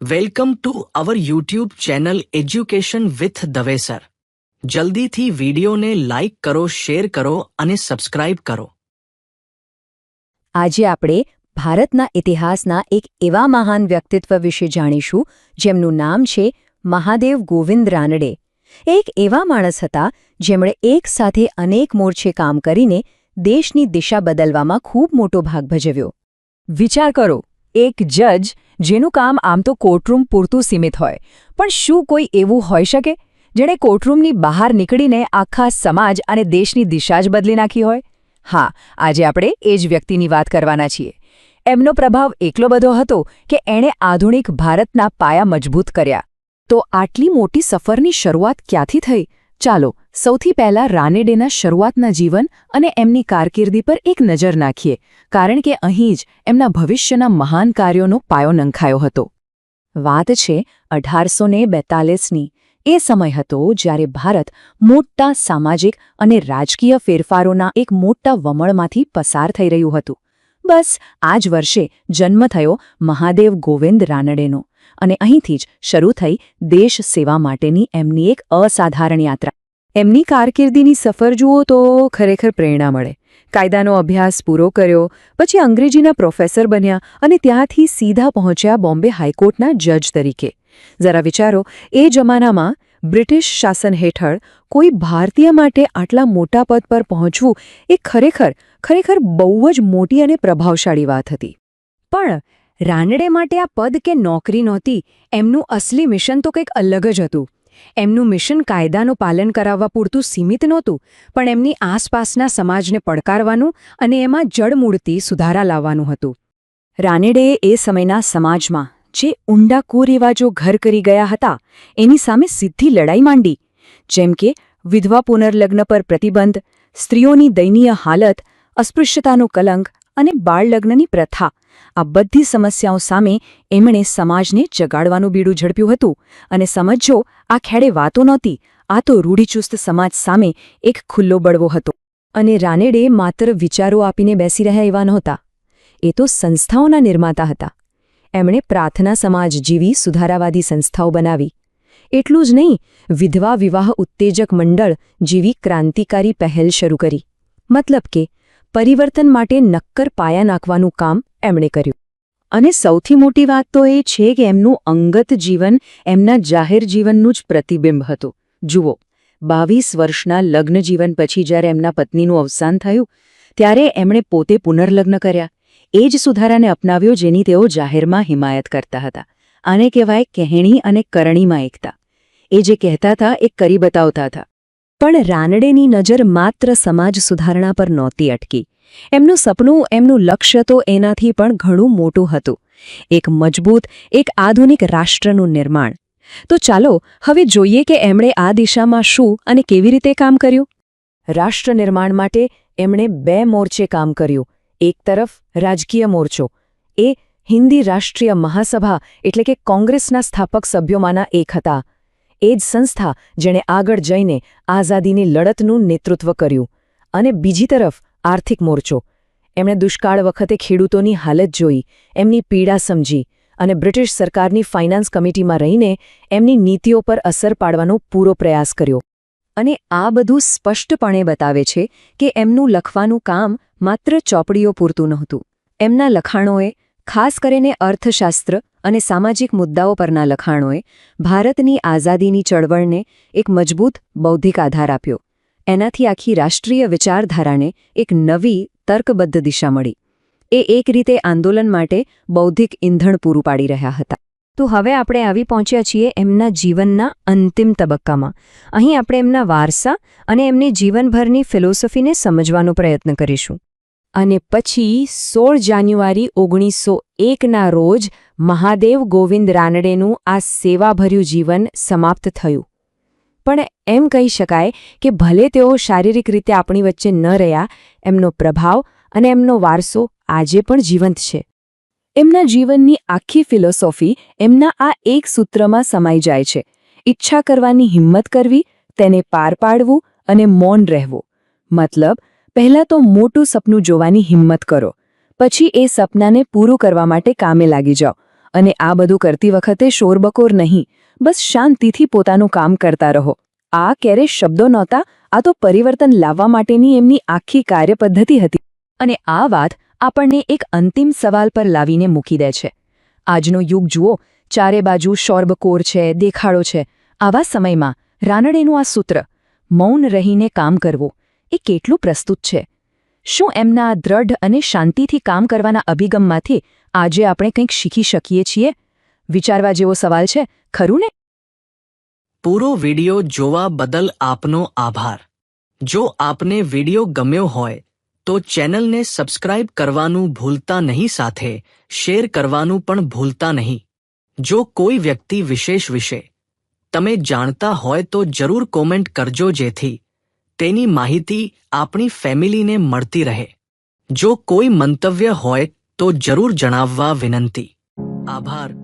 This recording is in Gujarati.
Welcome to our YouTube channel education with Dave sir જલ્દીથી વિડીયોને લાઇક કરો શેર કરો અને સબસ્ક્રાઇબ કરો આજે આપણે ભારતના ઇતિહાસના એક એવા મહાન વ્યક્તિત્વ વિશે જાણીશું, જેમનું નામ છે મહાદેવ ગોવિંદ રાનડે. એક એવા માણસ હતા, જેમણે એક સાથે અનેક મોરચે કામ કરીને દેશની દિશા બદલવામાં ખૂબ મોટો ભાગ ભજવ્યો. વિચાર કરો, એક જજ જેનું કામ આમ તો કોર્ટરૂમ પૂરતું સીમિત હોય. પણ શું કોઈ એવું હોઈ શકે? જેણે કોર્ટરૂમની બહાર નીકળીને આખા સમાજ અને દેશની દિશા જ બદલી નાખી હોય? હા, આજે આપણે એ જ વ્યક્તિની વાત કરવાના છીએ. એમનો પ્રભાવ એટલો બધો હતો કે એણે આધુનિક ભારતના પાયા મજબૂત કર્યા. તો આટલી મોટી સફરની શરૂઆત ક્યાંથી થઈ? ચાલો સૌથી પહેલા રાનેડેના શરૂઆતના જીવન અને એમની કારકિર્દી પર એક નજર નાખીએ, કારણ કે અહીં જ એમના ભવિષ્યના મહાન કાર્યોનો પાયો નંખાયો હતો. વાત છે અઢારસો ને એ સમય હતો જ્યારે ભારત મોટા સામાજિક અને રાજકીય ફેરફારોના એક મોટા વમળમાંથી પસાર થઈ રહ્યું હતું. બસ આ જ વર્ષે જન્મ થયો મહાદેવ ગોવિંદ રાનડેનો અને અહીંથી જ શરૂ થઈ દેશ સેવા માટેની એમની એક અસાધારણ યાત્રા. એમની કારકિર્દીની સફર જુઓ તો ખરેખર પ્રેરણા મળે. કાયદાનો અભ્યાસ પૂરો કર્યો, પછી અંગ્રેજીના પ્રોફેસર બન્યા અને ત્યાંથી સીધા પહોંચ્યા બોમ્બે હાઈકોર્ટના જજ તરીકે. જરા વિચારો, એ જમાનામાં બ્રિટિશ શાસન હેઠળ કોઈ ભારતીય માટે આટલા મોટા પદ પર પહોંચવું એ ખરેખર ખરેખર બહુ જ મોટી અને પ્રભાવશાળી વાત હતી. પણ રાનડે માટે આ પદ કે નોકરી નહોતી, એમનું અસલી મિશન તો કંઈક અલગ જ હતું. એમનું મિશન કાયદાનું પાલન કરાવવા પૂરતું સીમિત નહોતું, પણ એમની આસપાસના સમાજને પડકારવાનું અને એમાં જડમૂળથી સુધારા લાવવાનું હતું. રાનેડેએ એ સમયના સમાજમાં જે ઊંડા કુરિવાજો ઘર કરી ગયા હતા, એની સામે સીધી લડાઈ માંડી, જેમ કે વિધવા પુનર્લગ્ન પર પ્રતિબંધ, સ્ત્રીઓની દયનીય હાલત, અસ્પૃશ્યતાનો કલંક અને બાળલગ્નની પ્રથા આ બધી સમસ્યાઓ સામે એમણે સમાજને જગાડવાનું બીડું ઝડપ્યું હતું. અને સમજો, આ ખેડે વાતો નહોતી, આ તો રૂઢિચુસ્ત સમાજ સામે એક ખુલ્લો બળવો હતો. અને રાનેડે માત્ર વિચારો આપીને બેસી રહ્યા એવા નહોતા. એ તો સંસ્થાઓના નિર્માતા હતા. એમણે પ્રાર્થના સમાજ જેવી સુધારાવાદી સંસ્થાઓ બનાવી. એટલું જ નહીં, વિધવા વિવાહ ઉત્તેજક મંડળ જેવી ક્રાંતિકારી પહેલ શરૂ કરી. મતલબ કે પરિવર્તન માટે નક્કર પાયા નાખવાનું કામ એમણે કર્યું. અને સૌથી મોટી વાત તો એ છે કે એમનું અંગત જીવન એમના જાહેર જીવનનું જ પ્રતિબિંબ હતું. જુઓ, બાવીસ વર્ષના લગ્ન જીવન પછી જ્યારે એમના પત્નીનું અવસાન થયું, ત્યારે એમણે પોતે પુનર્લગ્ન કર્યા. એ જ સુધારાને અપનાવ્યો જેની તેઓ જાહેરમાં હિમાયત કરતા હતા. આને કહેવાય કહેણી અને કરણીમાં એકતા. એ જે કહેતા હતા એ કરી બતાવતા હતા. પણ રાનડેની નજર માત્ર સમાજ સુધારણા પર નહોતી અટકી. એમનું સપનું, એમનું લક્ષ્ય તો એનાથી પણ ઘણું મોટું હતું. એક મજબૂત, એક આધુનિક રાષ્ટ્રનું નિર્માણ. તો ચાલો, હવે જોઈએ કે એમણે આ દિશામાં શું અને કેવી રીતે કામ કર્યું? રાષ્ટ્ર નિર્માણ માટે એમણે બે મોરચે કામ કર્યું. એક તરફ રાજકીય મોરચો. એ હિન્દી રાષ્ટ્રીય મહાસભા, એટલે કે કોંગ્રેસના સ્થાપક સભ્યોમાંના એક હતા. એ જ સંસ્થા જેણે આગળ જઈને આઝાદીની લડતનું નેતૃત્વ કર્યું અને બીજી તરફ આર્થિક મોરચો. એમણે દુષ્કાળ વખતે ખેડૂતોની હાલત જોઈ, એમની પીડા સમજી અને બ્રિટિશ સરકારની ફાઇનાન્સ કમિટીમાં રહીને એમની નીતિઓ પર અસર પાડવાનો પૂરો પ્રયાસ કર્યો. અને આ બધું સ્પષ્ટપણે બતાવે છે કે એમનું લખવાનું કામ માત્ર ચોપડીઓ પૂરતું નહોતું. એમના લખાણોએ ખાસ કરીને અર્થશાસ્ત્ર અને સામાજિક મુદ્દાઓ પરના લખાણોએ ભારતની આઝાદીની ચળવળને એક મજબૂત બૌદ્ધિક આધાર આપ્યો. એનાથી આખી રાષ્ટ્રીય વિચારધારાને એક નવી તર્કબદ્ધ દિશા મળી. એ એક રીતે આંદોલન માટે બૌદ્ધિક ઇંધણ પૂરું પાડી રહ્યા હતા. તો હવે આપણે આવી પહોંચ્યા છીએ એમના જીવનના અંતિમ તબક્કામાં. અહીં આપણે એમના વારસા અને એમની જીવનભરની ફિલોસોફીને સમજવાનો પ્રયત્ન કરીશું. અને પછી સોળ જાન્યુઆરી ઓગણીસો એકના રોજ મહાદેવ ગોવિંદ રાનડેનું આ સેવાભર્યું જીવન સમાપ્ત થયું. પણ એમ કહી શકાય કે ભલે તેઓ શારીરિક રીતે આપણી વચ્ચે ન રહ્યા, એમનો પ્રભાવ અને એમનો વારસો આજે પણ જીવંત છે. એમના જીવનની આખી ફિલોસોફી એમના આ એક સૂત્રમાં સમાઈ જાય છે. ઈચ્છા કરવાની હિંમત કરવી, તેને પાર પાડવું અને મૌન રહેવું. મતલબ પહેલાં તો મોટું સપનું જોવાની હિંમત કરો. પછી એ સપનાને પૂરું કરવા માટે કામે લાગી જાઓ. અને આ બધું કરતી વખતે શોરબકોર નહીં. બસ શાંતિથી પોતાનું કામ કરતા રહો. આ ક્યારે શબ્દો નહોતા, આ તો પરિવર્તન લાવવા માટેની એમની આખી કાર્યપદ્ધતિ હતી. અને આ વાત આપણને એક અંતિમ સવાલ પર લાવીને મૂકી દે છે. આજનો યુગ જુઓ, ચારે બાજુ શોર્બકોર છે, દેખાડો છે. આવા સમયમાં રાનડેનું આ સૂત્ર, મૌન રહીને કામ કરવું એ કેટલું પ્રસ્તુત છે. શું એમના દ્રઢ અને શાંતિથી કામ કરવાના અભિગમમાંથી આજે આપણે કંઈક શીખી શકીએ છીએ? વિચારવા જેવો સવાલ છે, ખરું ને? પૂરો વિડિયો જોવા બદલ આપનો આભાર. જો આપને વિડિયો ગમ્યો હોય, તો ચેનલને સબસ્ક્રાઇબ કરવાનું ભૂલતા નહીં સાથે શેર કરવાનું પણ ભૂલતા નહીં. જો કોઈ વ્યક્તિ વિશેષ વિશે તમે જાણતા હોય તો જરૂર કોમેન્ટ કરજો જેથી તેની માહિતી આપણી ફેમિલીને મળતી રહે. જો કોઈ મંતવ્ય હોય, તો જરૂર જણાવવા વિનંતી. આભાર.